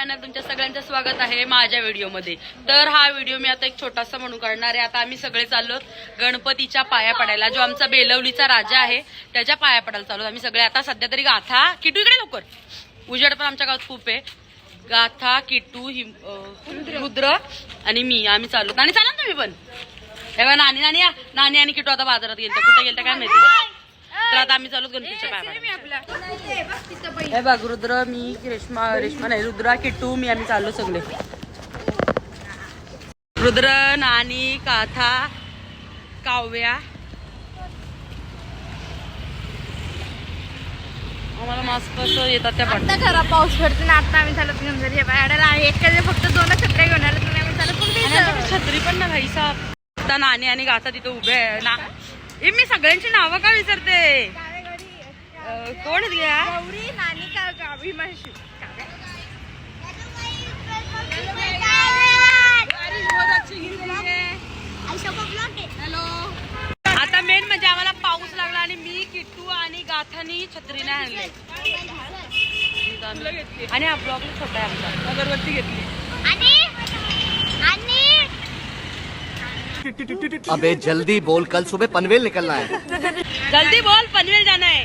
Channel तुमच्या सगळ्यांचं स्वागत आहे माझ्या व्हिडिओमध्ये. तर हा व्हिडिओ मी आता एक छोटासा म्हणून करणार आहे. आता आम्ही सगळे चाललो गणपतीच्या पाया पडायला जो आमचा बेलवलीचा राजा आहे त्याच्या पाया पडायला चाललो. आम्ही सगळे आता सध्या तरी गाथा किटू इकडे लवकर. उजेड पण आमच्या गावात खूप आहे. गाथा किटू रुद्र आणि मी आम्ही चाललो. आणि चाला तुम्ही पण. हे नानी नानी नानी आणि किटू आता बाजारात गेलत्या कुठे गेलता काय माहिती? तर आता आम्ही चालू गणपतीच्या पाया पडायला हे बघ रुद्र मी रेश्मा रेश्मा नाही रुद्रा किट्टू मी आम्ही चाललो सगळे. रुद्र नानी काथा काव्या. आम्हाला मास्क कसं येतात त्या पडतात खरा पाऊस पडतो ना आता आम्ही चालत घेऊन घरी आहे एखाद्या फक्त दोन छत्र्या घेऊन आलो तुम्ही आम्ही चालत पण छत्री पण ना भाई साहेब आता नानी आणि गाथा तिथे उभे आहे ना. ए मी सगळ्यांची नावं का विसरते? अं, कोण आहेत घ्या गौरी नानी का गावी माशी आता मेन म्हणजे आम्हाला पाऊस लागला आणि मी किट्टू आणि गाथानी छत्रीने आणले आणि हा ब्लॉग छोटा आहे आमचा. अगरबत्ती घेतली. अबे जल्दी बोल कल सुबह पनवेल निकलना है। जल्दी बोल पनवेल जाना है।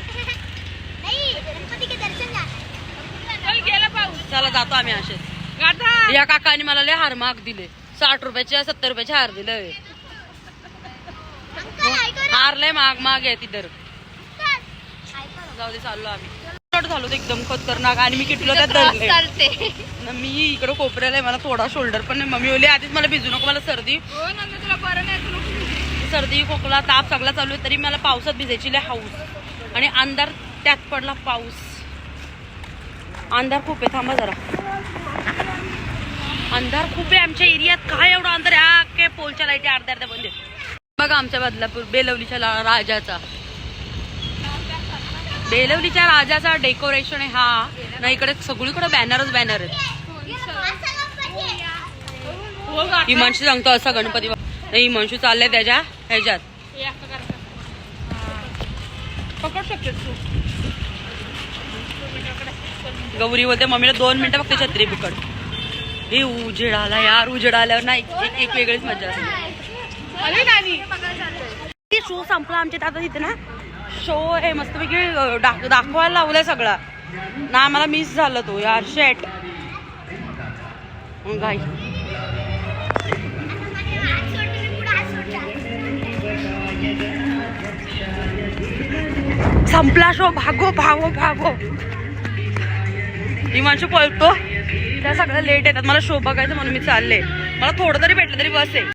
चला जातो आम्ही असेच। या काकाने मला लय हार महाग दिले. साठ रुपयाचे सत्तर रुपयाचे हार दिले. हार लय महाग महाग आहे तिथं जाऊ दे चाललो आम्ही. शॉर्ट झालो एकदम खतरनाक. आणि मी किटूला त्यात धरले. चालते. न मी इकडं कोपऱ्याला आहे मला थोडा शोल्डर पण नाही. मम्मी बोलली आधीच मला भिजू नको मला सर्दी. हो नंतर तुला बरं नाही तुला सर्दी खोकला ताप सगळा चालू आहे तरी मला पावसात भिजायची लय हाऊस. आणि अंधार त्यात पडला पाऊस. अंधार खूप आहे थांबा जरा. अंधार खूप आहे आमच्या एरियात. काय एवढा अंधार आहे? पोलच्या लाईटी अर्ध्या अर्ध्या बंद. बघा आमच्या बदलापूर बेलवलीच्या राजाचा. बेलवलीच्या राजाचा डेकोरेशन आहे हा. ना इकडे सगळीकडे बॅनरच बॅनर आहेत. हिमांशू सांगतो असा गणपती नाही हिमांशू चाललाय त्याच्या ह्याच्यात. गौरी बोलते मम्मीला दोन मिनिटं फक्त छत्री बिकड हे उजेड आला यार उजेड आल्यावर ना एक एक- वेगळीच मजा असते. शो संपला आमच्या आता तिथे ना. शो आहे मस्तपैकी दाख- दाखवायला लावलाय सगळा. ना मला मिस झालं तो यार शेट गाई संपला शो भागो भागो भागो. हिमांशू पळतो. त्या सगळ्या लेट येतात. मला शो बघायचं म्हणून मी चालले. मला थोडं तरी भेटलं तरी बस आहे.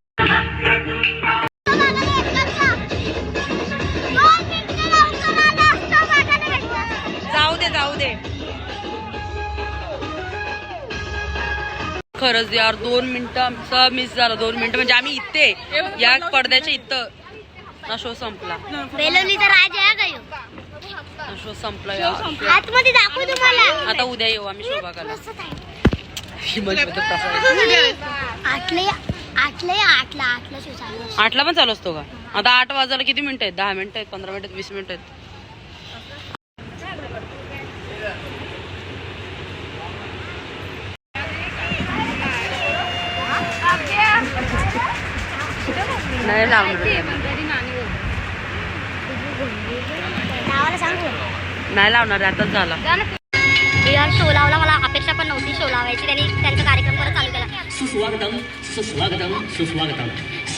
खरंच यार दोन मिनिटं आमचा मिस झाला दोन मिनिटं. म्हणजे आम्ही इथे या पडद्याच्या इथं. ना शो संपला. शो संपला यार. आतमध्ये दाखवू तुम्हाला. आता उद्या येऊ आम्ही शो बघायला. हिमाचलमध्ये प्रसाद. आठले आठले आठला आठला शो चालू असतो. आठला पण चालू असतो का? आता आठ वाजायला किती मिनिटं आहेत? दहा मिनिटं आहेत पंधरा मिनिटं आहेत वीस मिनिटं आहेत? नाही लावणार आताच झाला. यार शो लावला मला अपेक्षा पण नव्हती शो लावायची. त्यांनी त्यांचा कार्यक्रम परत चालू केला. सुस्वागतम सुस्वागतम सुस्वागतम.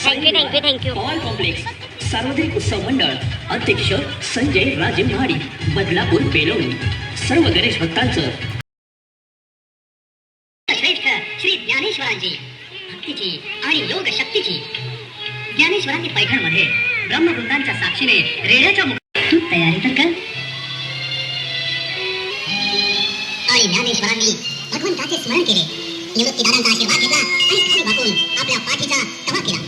Thank you thank you thank you Paul complex सार्वजनिक उत्सव मंडळ अध्यक्ष संजय राजे महाडी बदलापूर सर्व गणेश भक्तांचं. श्रेष्ठ श्री ज्ञानेश्वरांची भक्तीची आणि योग शक्तीची ज्ञानेश्वरांनी पैठणमध्ये ब्रह्मवृंदांच्या साक्षीने रेड्याच्या तयारी तर कर. ज्ञानेश्वरांनी भगवंताचे स्मरण केले. निवृत्तीदारांचा आशीर्वाद घेतला आणि खाली वाकून आपल्या पाठीचा तवा केला.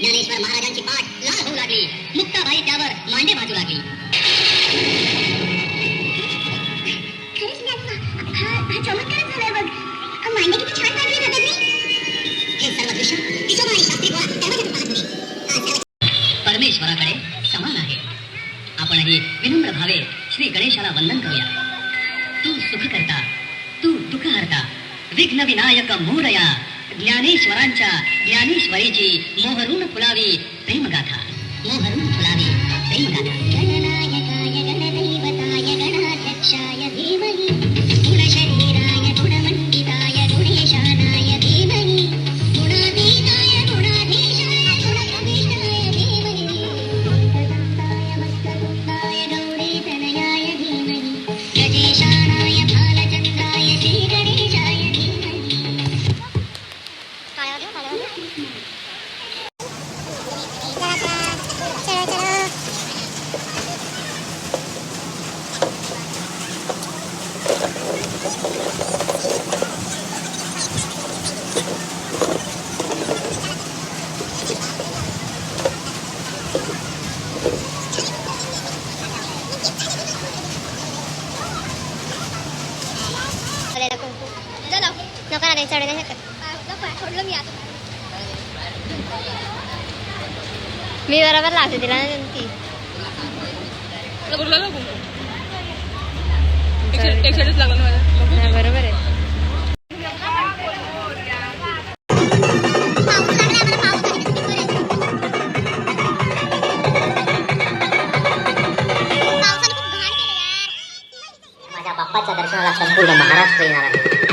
ज्ञानेश्वर महाराजांची पाठ लाल होऊ लागली. मुक्ताबाई त्यावर मांडे भाजू लागली. गणेशाला वंदन करूया. तू सुख करता तू दुःख हरता विघ्न विनायक मोरया ज्ञानेश्वरांच्या ज्ञानेश्वरीची मोहरून फुलावी प्रेमगाथा. मी बरोबर लावते तिला ना ती. नाही, बरोबर आहे. माझ्या बाप्पाच्या दर्शनाला संपूर्ण महाराष्ट्र येणार आहे.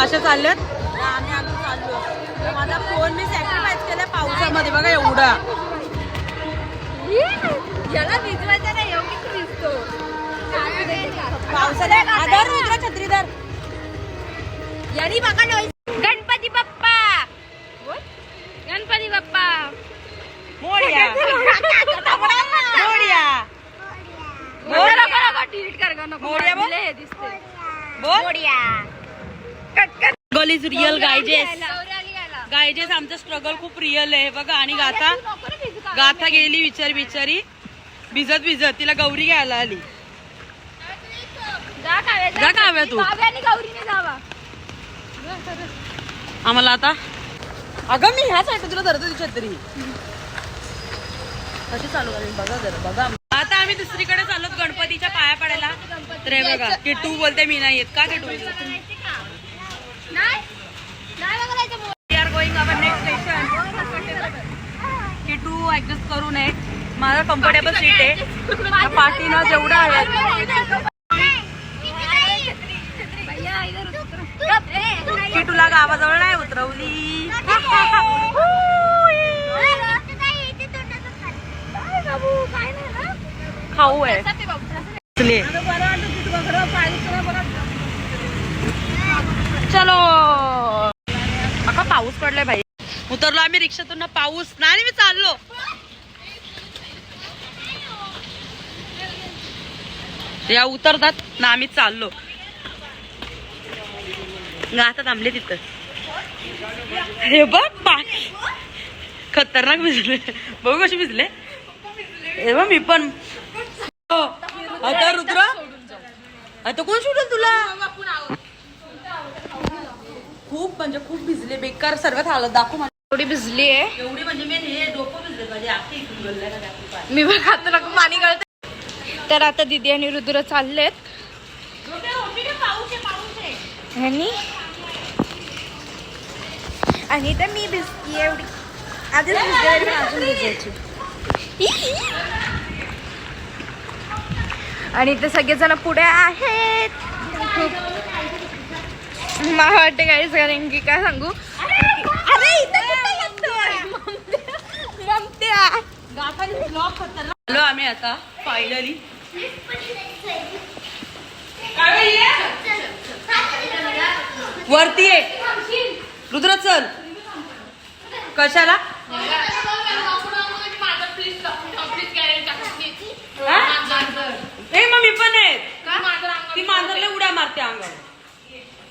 साशा चालल्यात? आम्ही आम्ही चाललो. माझा फोन मी सॅक्रिफाईस केलाय पावसामध्ये. बघा एवढा. याला भिजवायचा नाही एवढी भिजतो. पावसाला आधार रुद्र छत्रीधर. यांनी बघा गणपती बाप्पा. गणपती बाप्पा. मोर्या. मोर्या. मोर्या. बोल. बोल. Struggle is real guys guys आमचं स्ट्रगल खूप रिअल आहे. बघा आणि गाथा गाथा. गेली विचार बिचारी. भिजत भिजत. तिला गौरी घ्यायला आली. जा काव्या तू. आम्हाला आता अगं मी ह्याच आहे तुला धरतो ती छत्री. कशी चालू करेल? बघा जरा बघा. आता आम्ही दुसरीकडे चाललो गणपतीच्या पाया पडायला. तर हे बघा किटू बोलते मी नाही येत. का किटू ऍडजस्ट करू नये माझा कम्फर्टेबल सीट आहे पाठीनं जेवढं आहे किटूला गावाजवळ नाही उतरवली खाऊ आहे. चलो. अका पाऊस पडलाय भाई उतरलो आम्ही रिक्षातून ना पाऊस. नाही मी चाललो. या उतरतात. ना आम्ही चाललो. आता थांबले तिथं. हे बघ पाणी खतरनाक भिजले. बघू कशी भिजले. हे बघ मी पण. आता रुद्र? आता कोण सुटेल तुला? खूप म्हणजे खूप भिजले बेकार सर्वात हालत. दाखव मला. थोडी भिजली आहे. एवढी म्हणजे मी हे डोकं भिजले माझे पाय. मी बघ आता नको पाणी गळत तर आता दिदी आणि रुद्र चाललेत. आणि? आणि तर मी भिजती एवढी. आधीच भिजली तरी पण अजून भिजायची. आणि ते सगळेजण पुढे आहेत. खूप मला वाटते काही कारण की काय सांगू? आलो आम्ही आता फायनली वरती ये. रुद्र चल. कशाला? हा? ए मग मी पण आहे ती मांजरला उड्या मारते अंगावर हा, मांजर नाही आवडत.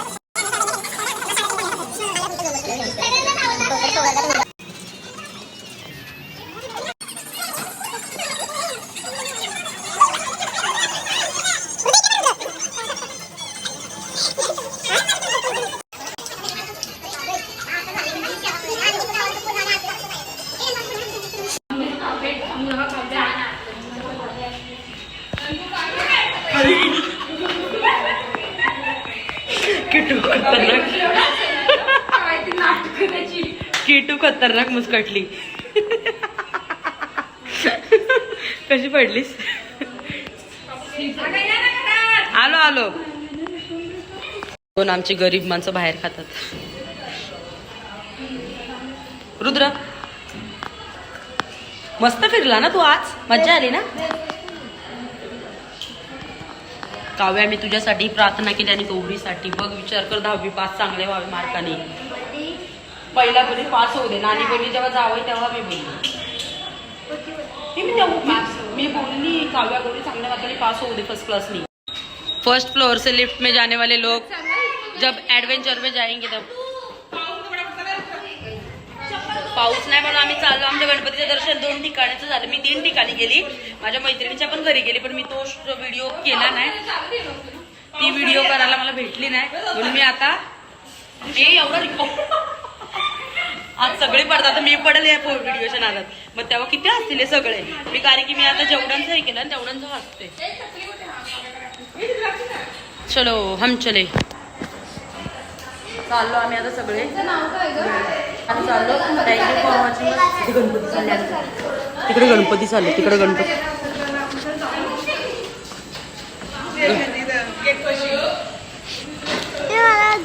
किटू खतरनाक. किटू खतरनाक मुस्कटली. कशी पडलीस? आलो आलो. दोन आमची गरीब माणसं बाहेर खातात? रुद्र? मस्त फिरला ना तू आज? मज्जा आली ना? काव्या, मी तुझ्यासाठी प्रार्थना केली आणि गौरीसाठी. बघ, विचार कर, दहावी पास चांगले व्हावे मार्काने. पहिला बोली पास होऊ दे. नानी बोलली जेव्हा जावं तेव्हा मी बोलली फ़र्स्ट फ़र्स्ट फ्लोर से लिफ्ट में जाने वाले लोग जब एडवेंचर में जाएँगे तब. पाऊस नाही म्हणून आम्ही चाललो. आमच्या गणपतीचं दर्शन दोन ठिकाणीचं झालं. मी तीन ठिकाणी गेली. माझ्या मैत्रिणीच्या पण घरी गेली पण मी तो व्हिडिओ केला नाही ती व्हिडिओ करायला मला भेटली नाही. म्हणून मी आता हे एवढा आज सगळे पडतात. आता मी पडले या व्हिडिओच्या नादात. मग तेव्हा किती हसतील हे सगळे? मी कारण की मी आता जेवढ्यांचं हे केलं आणि तेवढ्यांचं हसते. चलो हम चले. चाललो आम्ही आता सगळे. आम्ही चाललो. थँक्यू फॉर वॉचिंग गणपती चालले आता. तिकडे गणपती चालले तिकडे गणपती.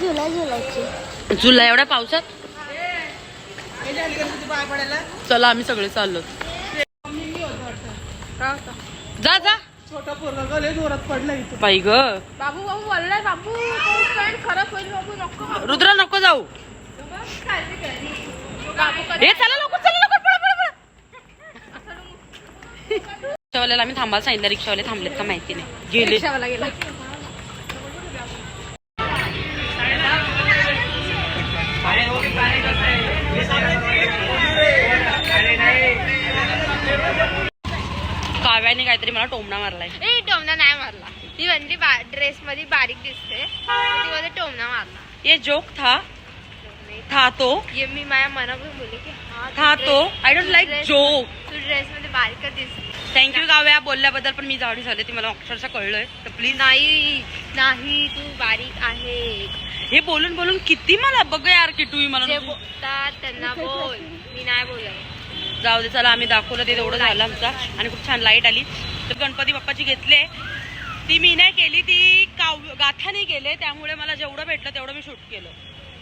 झुला जुलै एवढ्या पावसात? चला आम्ही सगळे चाललो. जा जा. छोटा पोरगा लय जोरात पडला इथं. बाई ग. बाबू बाबू बोललाय बाबू. फ्रेंड खराब होईल बाबू नको बाबू. रुद्र नको जाऊ. काळजी. बाबू कधी- हे चला लवकर चला लवकर पळा पळा पळा. रिक्षावाल्याला आम्ही थांबायला सांगितलं रिक्षावाले थांबलेत का माहिती नाही. गेले रिक्षावाला गेला. मला टोमणा मारलाय. ए टोमना नाही मारला. ती म्हणजे ड्रेस मध्ये बारीक दिसते. ती मध्ये टोमना मारला. ये जोक था. था तो. ये मी माझ्या मनापासून बोलले की हा था तो. आय डोंट लाईक जोक तू ड्रेस मध्ये बारीकच दिसते थँक्यू काव्या बोलल्याबद्दल पण मी जाडी झाले. ती मला अक्षरशः कळलंय. तर प्लीज नाही नाही तू बारीक आहे. हे बोलून बोलून किती मला बघ यार किटू मला बोलतात त्यांना बोल. मी नाही बोलत. जाऊ दे चला आम्ही दाखवलं ते तेवढं झालं आमचा. आणि खूप छान लाइट आली. तर गणपती बाप्पाची घेतले. ती मी नाही केली ती काव गाथाने केले त्यामुळे मला जेवढं भेटलं तेवढं मी शूट केलं.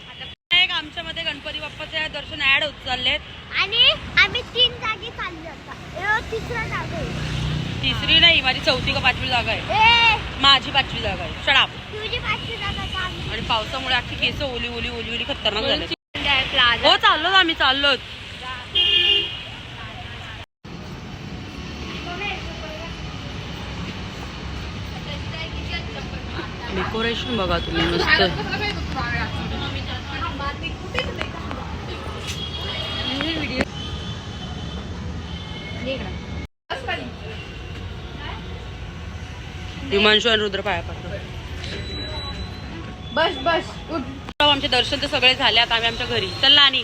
आता एक आमच्यामध्ये गणपती बाप्पाचे दर्शन ऍड होत चाललेत. आणि आम्ही तीन जागी चाललो होता तिसरा जागा आहे. तिसरी नाही माझी चौथी का पाचवी जागा आहे. माझी पाचवी जागा आहे. शडाप तुझी पाचवी जागा चालली आणि पावसामुळे अख्खी केस ओली ओली ओली ओली खतरनाक झाले हो चाललो आम्ही चाललोच डेकोरेशन बघा तुम्ही मस्त. हिमांशू आणि रुद्र पाया पडतो बस बस. आमचे दर्शन तर सगळे झाले आता आम्ही आमच्या घरी. चल आणि.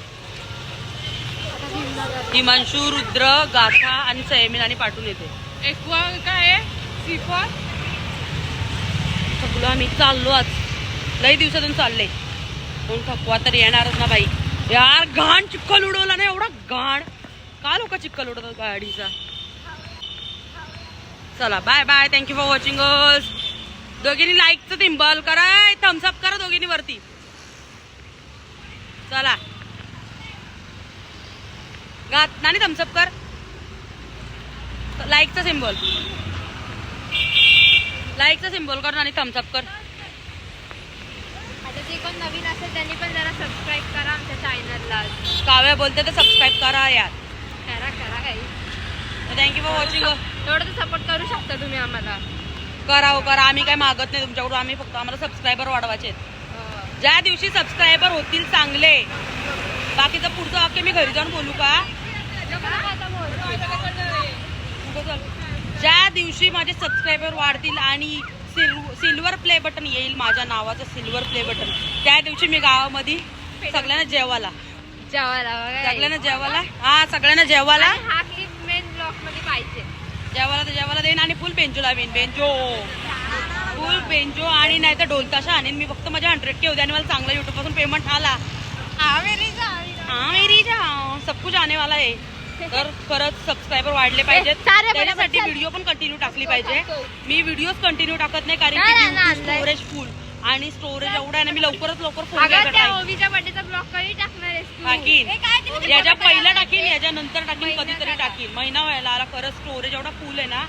हिमांशू रुद्र गाथा आणि सयमीन आणि पाठवून येते. एक्वा काय आहे? सीफॉर आम्ही चाललो आज. लई दिवसातून चालले. कोण थकवा तर येणारच ना बाई. यार घाण चिक्कल उडवला ना एवढा घाण. का लोक चिक्कल उडवतात गाडीचा? चला bye bye thank you for watching दोघींनी लाईकचं थिंबल करा. थम्सअप करा दोघींनी वरती. चला. गात नाही थम्सअप कर. लाईकचा सिम्बॉल लाईकचा सिम्बॉल कर आणि थम्सअप कर. आता जे कोण नवीन असेल त्यांनी पण जरा सबस्क्राईब करा आमच्या चॅनलला काव्या बोलते तर सबस्क्राईब करा यार. करा करा काही. थँक्यू फॉर वॉचिंग तेवढं तर सपोर्ट करू शकता तुम्ही आम्हाला. करा हो करा. आम्ही काय मागत नाही तुमच्याकडून. आम्ही फक्त आम्हाला सबस्क्रायबर वाढवायचे आहेत. ज्या दिवशी सबस्क्रायबर होतील चांगले. बाकीचं पुढचं वाक्य मी घरी जाऊन बोलू का. ज्या दिवशी माझे सबस्क्रायबर वाढतील आणि सिल्वर प्ले बटन येईल माझ्या नावाचं सिल्वर प्ले बटन त्या दिवशी मी गावामध्ये सगळ्यांना जेवायला. जेवायला सगळ्यांना जेवायला? हा सगळ्यांना जेवायला. आणि हा क्लिप मेन ब्लॉकमध्ये पाहिजे. जेवायला तर जेवायला देईन आणि फुल बेंजो लावीन बेंजो फुल बेंजो आणि नाही तर ढोल ताशा आणीन. मी फक्त माझ्या हंड्रेड के होते आणि मला चांगला युट्यूबपासून पेमेंट आला. हाँ मेरी जान सब कुछ आने वाला आहे. तर खरंच सबस्क्रायबर वाढले पाहिजेत. सारे त्याच्यासाठी व्हिडिओ पण कंटिन्यू टाकली पाहिजे. मी व्हिडिओ कंटिन्यू टाकत नाही कारण नाही, की नाही. स्टोरेज फुल आणि स्टोरेज एवढं आहे ना मी लवकरच लवकर फोन अगं त्या टाकीन ओवीच्या बर्थडेचा ब्लॉक कधी टाकणार आहेस तू? याच्या पहिला टाकीन याच्या नंतर टाकीन कधीतरी टाकीन. महिना व्हायला आला खरंच स्टोरेज एवढा फुल आहे ना.